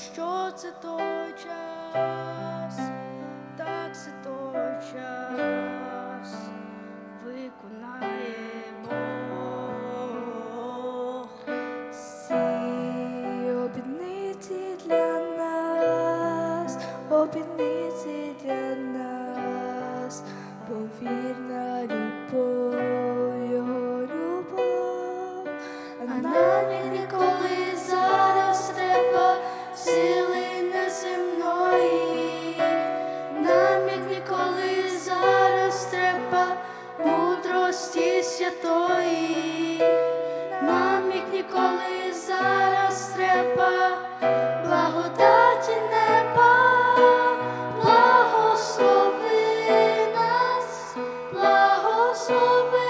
що це той час, так це той час виконає Бог Всі обідниці для нас, обідниці для нас, повірна любов. святої, нам як ніколи зараз треба, благодаті неба, благослови нас, благослови.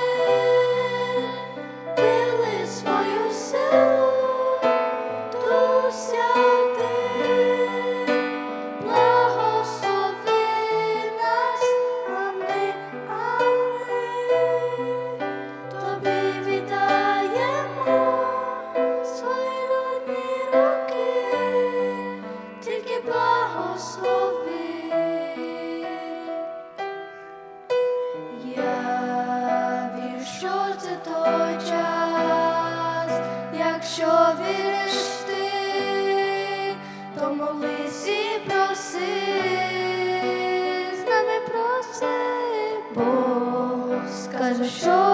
Якщо віриш ти, то молись і проси, з нами проси, Бог скажу, що.